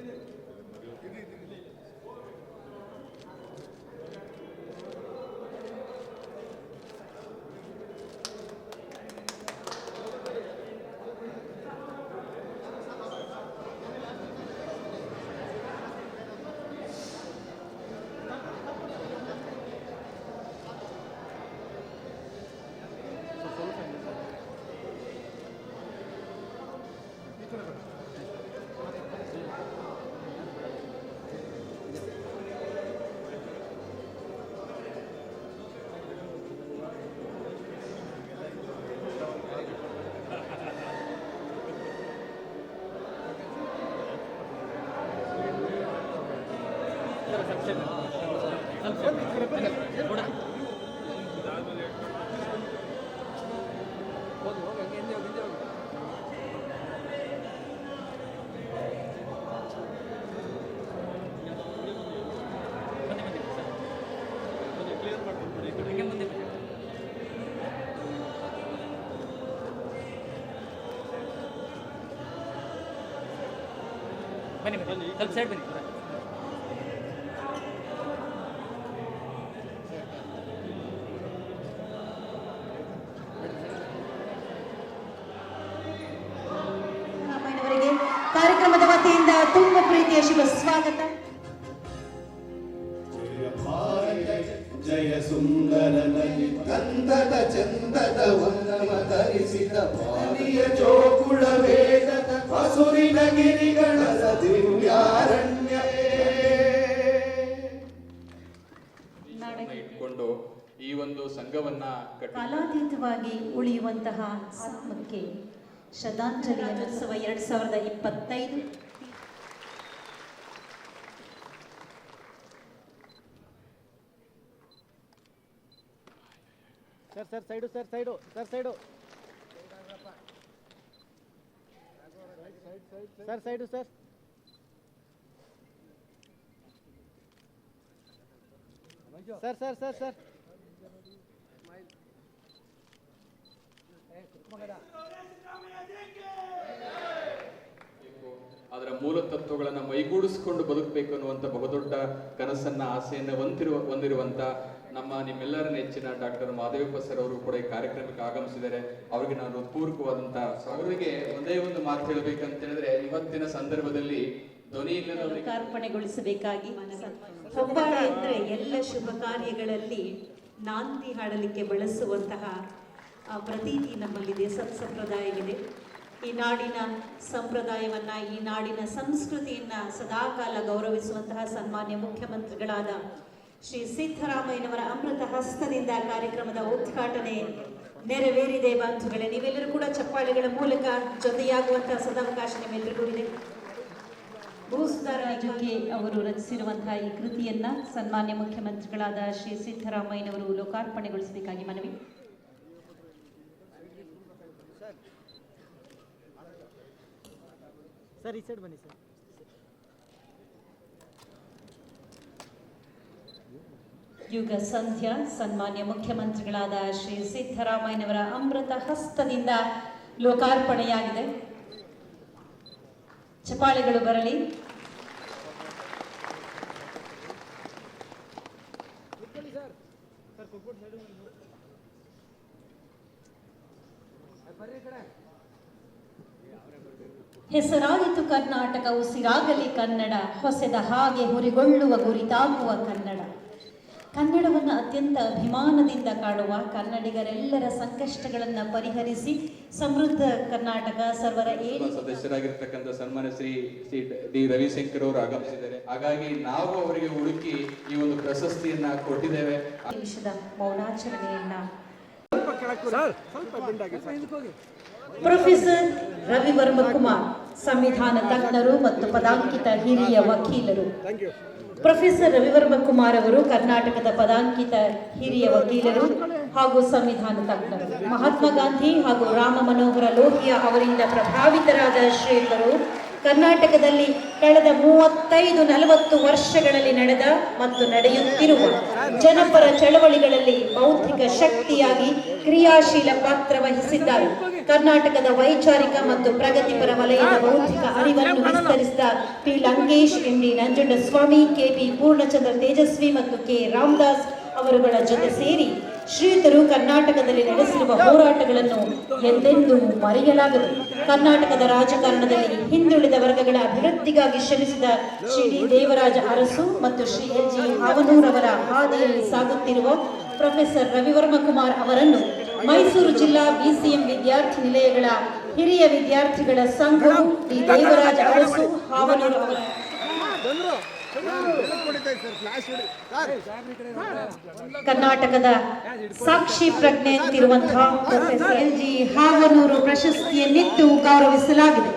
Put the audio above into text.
네, 네. 네. ಬನ್ನಿ ಬನ್ನಿ. ಸ್ವಲ್ಪ ಸೈಡ್ ಬನ್ನಿ. ಕಾರ್ಯಕ್ರಮದ ವತಿಯಿಂದ ತುಂಬ ಪ್ರೀತಿಯ ಶುಭ ಸ್ವಾಗತ. ಜಯ ಸುಂದರ ಗಂಧದ ಚಂದದ ವಂದನ ಧರಿಸಿದ ಭಾರಿಯ ಚೋಕುಳ ವೇದದ ಹಸುರಿನ ಗಿರಿಗಳ ದಿವ್ಯಾರಣ್ಯ ನಾಡಕ್ಕೆ ಇಟ್ಕೊಂಡು ಈ ಒಂದು ಸಂಘವನ್ನ ಕಲಾತೀತವಾಗಿ ಕಾಲಾತೀತವಾಗಿ ಉಳಿಯುವಂತಹ ಆತ್ಮಕ್ಕೆ ಶ್ರದ್ಧಾಂಜಲಿ ರಥೋತ್ಸವ ಎರಡ್ ಸಾವಿರದ ಇಪ್ಪತ್ತೈದು. Sir sir, side sir side sir side. Sir side, sir. Sir sir sir sir. ಅದರ ಮೂಲ ತತ್ವಗಳನ್ನು ಮೈಗೂಡಿಸ್ಕೊಂಡು ಬದುಕಬೇಕು ಅನ್ನುವಂಥ ಬಹುದೊಡ್ಡ ಕನಸನ್ನ ಆಸೆಯನ್ನ ಹೊಂದಿರುವ ಹೊಂದಿರುವಂಥ ನಮ್ಮ ನಿಮ್ಮೆಲ್ಲರ ನೆಚ್ಚಿನ ಡಾಕ್ಟರ್ ಮಾದೇವಪ್ಪ ಸರ್ ಅವರು ಕೂಡ ಈ ಕಾರ್ಯಕ್ರಮಕ್ಕೆ ಆಗಮಿಸಿದ್ದಾರೆ. ಅವರಿಗೆ ನಾನು ಹೃತ್ಪೂರ್ವಕವಾದಂಥ ಅವರಿಗೆ ಒಂದೇ ಒಂದು ಮಾತು ಹೇಳಬೇಕಂತ ಹೇಳಿದ್ರೆ ಇವತ್ತಿನ ಸಂದರ್ಭದಲ್ಲಿ ಧ್ವನಿ ಅರ್ಪಣೆಗೊಳಿಸಬೇಕಾಗಿ ಹೊಂಬಾಳೆ ಅಂದ್ರೆ ಎಲ್ಲ ಶುಭ ಕಾರ್ಯಗಳಲ್ಲಿ ನಾಂದಿ ಹಾಡಲಿಕ್ಕೆ ಬಳಸುವಂತಹ ಪ್ರತೀತಿ ನಮ್ಮಲ್ಲಿದೆ, ಸತ್ಸಂಪ್ರದಾಯವಿದೆ. ಈ ನಾಡಿನ ಸಂಪ್ರದಾಯವನ್ನು, ಈ ನಾಡಿನ ಸಂಸ್ಕೃತಿಯನ್ನು ಸದಾಕಾಲ ಗೌರವಿಸುವಂತಹ ಸನ್ಮಾನ್ಯ ಮುಖ್ಯಮಂತ್ರಿಗಳಾದ ಶ್ರೀ ಸಿದ್ದರಾಮಯ್ಯನವರ ಅಮೃತ ಹಸ್ತದಿಂದ ಕಾರ್ಯಕ್ರಮದ ಉದ್ಘಾಟನೆ ನೆರವೇರಿದೆ ಬಂಧುಗಳೇ. ನೀವೆಲ್ಲರೂ ಕೂಡ ಚಪ್ಪಾಳೆಗಳ ಮೂಲಕ ಜೊತೆಯಾಗುವಂತಹ ಸದಾವಕಾಶ ನಿಮ್ಮೆಲ್ಲರಿಗೂ ಇದೆ ಭೂಸುಧಾರ ಜೊತೆ ಅವರು ರಚಿಸಿರುವಂತಹ ಈ ಕೃತಿಯನ್ನ ಸನ್ಮಾನ್ಯ ಮುಖ್ಯಮಂತ್ರಿಗಳಾದ ಶ್ರೀ ಸಿದ್ದರಾಮಯ್ಯನವರು ಲೋಕಾರ್ಪಣೆಗೊಳಿಸಬೇಕಾಗಿ ಮನವಿ. ಸರ್ ಈ ಸೈಡ್ ಬನ್ನಿ ಸರ್. ಯುಗ ಸಂಧ್ಯಾ ಸನ್ಮಾನ್ಯ ಮುಖ್ಯಮಂತ್ರಿಗಳಾದ ಶ್ರೀ ಸಿದ್ದರಾಮಯ್ಯನವರ ಅಮೃತ ಹಸ್ತದಿಂದ ಲೋಕಾರ್ಪಣೆಯಾಗಿದೆ. ಚಪಾಳಿಗಳು ಬರಲಿ. ಸರ್ ಸರ್ ಕೊಟ್ಬಿಟ್ಟು ಸೈಡು ಬರ್ರಿ ಕಡೆ ಹೆಸರಾಯಿತು ಕರ್ನಾಟಕ ಉಸಿರಾಗಲಿ ಕನ್ನಡ ಹೊಸೆದ ಹಾಗೆ ಹುರಿಗೊಳ್ಳುವ ಗುರಿತಾಗುವ ಕನ್ನಡ. ಕನ್ನಡವನ್ನು ಅತ್ಯಂತ ಅಭಿಮಾನದಿಂದ ಕಾಣುವ ಕನ್ನಡಿಗರೆಲ್ಲರ ಸಂಕಷ್ಟಗಳನ್ನು ಪರಿಹರಿಸಿ ಸಮೃದ್ಧ ಕರ್ನಾಟಕ ಸರ್ವರ ಏನು ಸದಸ್ಯರಾಗಿರ್ತಕ್ಕಂಥ ಸನ್ಮಾನ್ಯ ಶ್ರೀ ಶ್ರೀ ಡಿ ರವಿಶಂಕರ್ ಅವರು ಆಗಮಿಸಿದ್ದಾರೆ. ಹಾಗಾಗಿ ನಾವು ಅವರಿಗೆ ಹುಡುಕಿ ಈ ಒಂದು ಪ್ರಶಸ್ತಿಯನ್ನ ಕೊಟ್ಟಿದ್ದೇವೆ. ದೇಶದ ಮೌನಾಚರಣೆಯನ್ನ ಸರ್ ಸ್ವಲ್ಪ ಬೆಂಡಾಗಿ ಸರ್ ಪ್ರೊಫೆಸರ್ ರವಿವರ್ಮ ಕುಮಾರ್ ಸಂವಿಧಾನ ತಜ್ಞರು ಮತ್ತು ಪದಾಂಕಿತ ಹಿರಿಯ ವಕೀಲರು. Thank you professor Ravivarma Kumar ಅವರು ಕರ್ನಾಟಕದ ಪದಾಂಕಿತ ಹಿರಿಯ ವಕೀಲರು ಹಾಗೂ ಸಂವಿಧಾನ ತಜ್ಞರು. ಮಹಾತ್ಮ ಗಾಂಧಿ ಹಾಗೂ ರಾಮ ಮನೋಹರ ಲೋಹಿಯಾ ಅವರಿಂದ ಪ್ರಭಾವಿತರಾದ ಶ್ರೇಷ್ಠರು ಕರ್ನಾಟಕದಲ್ಲಿ ಕಳೆದ ಮೂವತ್ತೈದು, ನಲವತ್ತು ವರ್ಷಗಳಲ್ಲಿ ನಡೆದ ಮತ್ತು ನಡೆಯುತ್ತಿರುವ ಜನಪರ ಚಳವಳಿಗಳಲ್ಲಿ ಬೌದ್ಧಿಕ ಶಕ್ತಿಯಾಗಿ ಕ್ರಿಯಾಶೀಲ ಪಾತ್ರ ವಹಿಸಿದ್ದಾರೆ. ಕರ್ನಾಟಕದ ವೈಚಾರಿಕ ಮತ್ತು ಪ್ರಗತಿಪರ ವಲಯದ ಬೌದ್ಧಿಕ ಅರಿವನ್ನು ವಿಸ್ತರಿಸಿದ P. Lankesh M. D. Nanjundaswamy KP Purnachandra Tejaswi ಮತ್ತು ಕೆ. ರಾಮದಾಸ್ ಅವರುಗಳ ಜೊತೆ ಸೇರಿ ಶ್ರೀಯುತರು ಕರ್ನಾಟಕದಲ್ಲಿ ನಡೆಸಿರುವ ಹೋರಾಟಗಳನ್ನು ಎಂದೆಂದೂ ಮರೆಯಲಾಗದು. ಕರ್ನಾಟಕದ ರಾಜಕಾರಣದಲ್ಲಿ ಹಿಂದುಳಿದ ವರ್ಗಗಳ ಅಭಿವೃದ್ಧಿಗಾಗಿ ಶ್ರಮಿಸಿದ ಶ್ರೀ ಡಿ ದೇವರಾಜ ಅರಸು ಮತ್ತು ಶ್ರೀ ಎಲ್ ಜಿ ಹಾವನೂರವರ ಹಾದಿಯಲ್ಲಿ ಸಾಗುತ್ತಿರುವ ಪ್ರೊಫೆಸರ್ ರವಿವರ್ಮ ಕುಮಾರ್ ಅವರನ್ನು ಮೈಸೂರು ಜಿಲ್ಲಾ ಬಿಸಿಎಂ ವಿದ್ಯಾರ್ಥಿ ನಿಲಯಗಳ ಹಿರಿಯ ವಿದ್ಯಾರ್ಥಿಗಳ ಸಂಘವು ಡಿ ದೇವರಾಜ ಅರಸು ಹಾವನೂರು ಕರ್ನಾಟಕದ ಸಾಕ್ಷಿ ಪ್ರಜ್ಞೆ ಅಂತಿರುವಂತಹ ಪ್ರೊಫೆಸರ್ ಎಲ್ ಜಿ ಹಾವನೂರು ಪ್ರಶಸ್ತಿಯನ್ನಿಟ್ಟು ಗೌರವಿಸಲಾಗಿದೆ.